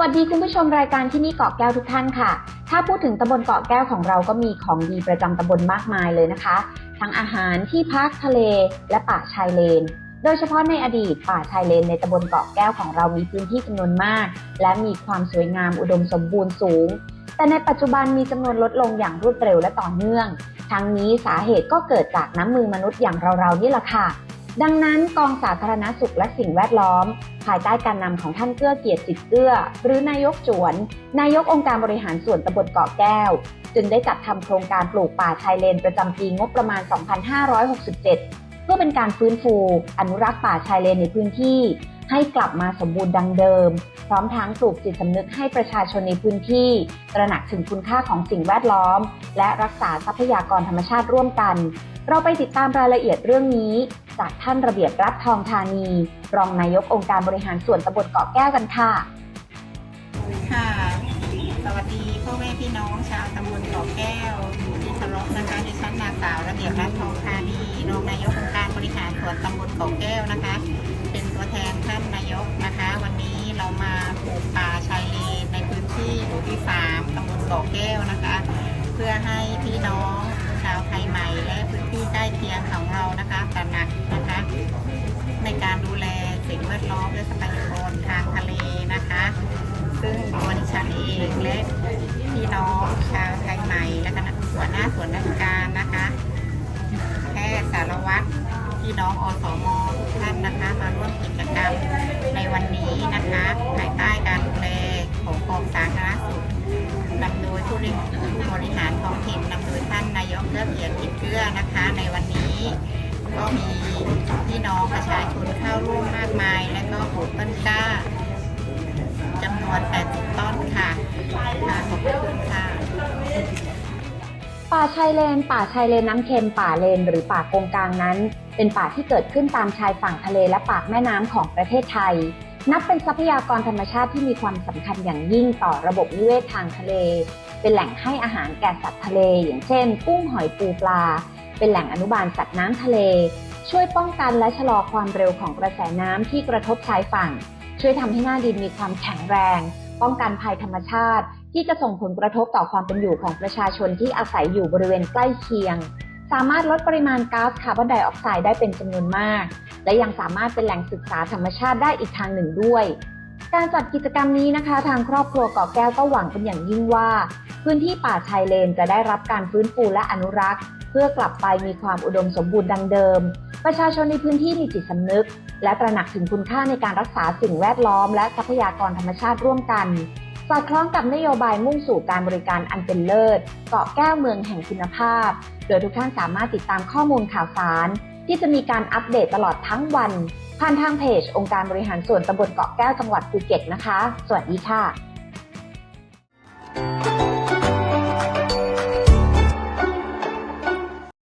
วัสดีคุณผู้ชมรายการที่นี่เกาะแก้วทุกท่านค่ะ ถ้าพูดถึงตำบลเกาะแก้วของเราก็มีของดีประจำตำบลมากมายเลยนะคะ ทั้งอาหารที่พักทะเลและป่าชายเลน โดยเฉพาะในอดีตป่าชายเลนในตำบลเกาะแก้วของเรามีพื้นที่จำนวนมาก และมีความสวยงามอุดมสมบูรณ์สูง แต่ในปัจจุบันมีจำนวนลดลงอย่างรวดเร็วและต่อเนื่อง ทั้งนี้สาเหตุก็เกิดจากน้ำมือมนุษย์อย่างเราๆนี่แหละค่ะ ดังนั้นกองสาธารณสุขและสิ่งแวดล้อม ภายใต้การนำของท่านเกื้อเกียรติจิตเกื้อ หรือนายกจวน นายกองค์การบริหารส่วนตำบลเกาะแก้ว จึงได้จัดทำโครงการปลูกป่าชายเลนประจำปีงบประมาณ 2567 เพื่อเป็นการฟื้นฟู อนุรักษ์ป่าชายเลนในพื้นที่ ให้กลับมาสมบูรณ์ดังเดิม พร้อมทั้งปลูกจิตสำนึกให้ประชาชนในพื้นที่ ตระหนักถึงคุณค่าของสิ่งแวดล้อม และรักษาทรัพยากรธรรมชาติร่วมกัน เราไปติดตามรายละเอียดเรื่องนี้ จากท่านระเบียบรัฐทองธานี รองนายกองค์การบริหารส่วนตำบลเกาะแก้วกันค่ะ ค่ะ สวัสดีพ่อแม่พี่น้องชาวตำบลเกาะแก้วที่เคารพนะคะดิฉันนางสาวระเบียบรัฐทองธานีรองนายกองค์การบริหารส่วนตำบลเกาะแก้วนะคะ ตัวแทนท่านนายกนะคะ วันนี้เรามาปลูกป่าชายเลนในพื้นที่หมู่ที่สามตำบลกาะแก้วนะคะ เพื่อให้พี่น้องชาวไทยใหม่ และพื้นที่ใกล้เคียงของเรานะคะตระหนักนะคะ ในการดูแลสิ่งแวดล้อมและทรัพยากรทางทะเลนะคะ ซึ่งตัวดิฉันเองและพี่น้องชาวไทยใหม่และคณะหัวหน้าส่วนราชการนะคะแพทย์สารวัตร พี่น้องอสมทุกท่านนะคะ มาร่วมกิจกรรมในวันนี้นะคะภายใต้การดูแลของกองสาธารณสุขนำโดยผู้บริผู้บริหารท้องถิ่นนำโดยท่านนายกเลือกเกียรติจเกลือนะคะ ในวันนี้ก็มีพี่น้องประชาชนเข้าร่วมมากมาย และก็ปลูกต้นกล้าจำนวน 80 ต้นค่ะค่ะขอบคุณค่ะป่าชายเลน ป่าชายเลนน้ำเค็ม ป่าเลน หรือป่ากงกลางนั้น เป็นป่าที่เกิดขึ้นตามชายฝั่งทะเลและปากแม่น้ำของประเทศไทย นับเป็นทรัพยากรธรรมชาติที่มีความสำคัญอย่างยิ่งต่อระบบนิเวศทางทะเล เป็นแหล่งให้อาหารแก่สัตว์ทะเล อย่างเช่น กุ้งหอยปูปลา เป็นแหล่งอนุบาลสัตว์น้ำทะเล ช่วยป้องกันและชะลอความเร็วของกระแสน้ำที่กระทบชายฝั่ง ช่วยทำให้หน้าดินมีความแข็งแรง ป้องกันภัยธรรมชาติ ที่จะส่งผลกระทบต่อความเป็นอยู่ของประชาชนที่อาศัยอยู่บริเวณใกล้เคียง สามารถลดปริมาณก๊าซคาร์บอนไดออกไซด์ได้เป็นจำนวนมาก และยังสามารถเป็นแหล่งศึกษาธรรมชาติได้อีกทางหนึ่งด้วย การจัดกิจกรรมนี้นะคะ ทางครอบครัวเกาะแก้วก็หวังเป็นอย่างยิ่งว่า พื้นที่ป่าชายเลนจะได้รับการฟื้นฟูและอนุรักษ์ เพื่อกลับไปมีความอุดมสมบูรณ์ดังเดิม ประชาชนในพื้นที่มีจิตสำนึก และตระหนักถึงคุณค่าในการรักษาสิ่งแวดล้อม และทรัพยากรธรรมชาติร่วมกัน อดคล้องกับนโยบายมุ่งสู่การบริการอันเป็นเลิศ เกาะแก้วเมืองแห่งคุณภาพ โดยทุกท่านสามารถติดตามข้อมูลข่าวสาร ที่จะมีการอัปเดตตลอดทั้งวัน ผ่านทางเพจ องค์การบริหารส่วนตำบลเกาะแก้วจังหวัดภูเก็ตนะคะ สวัสดีค่ะ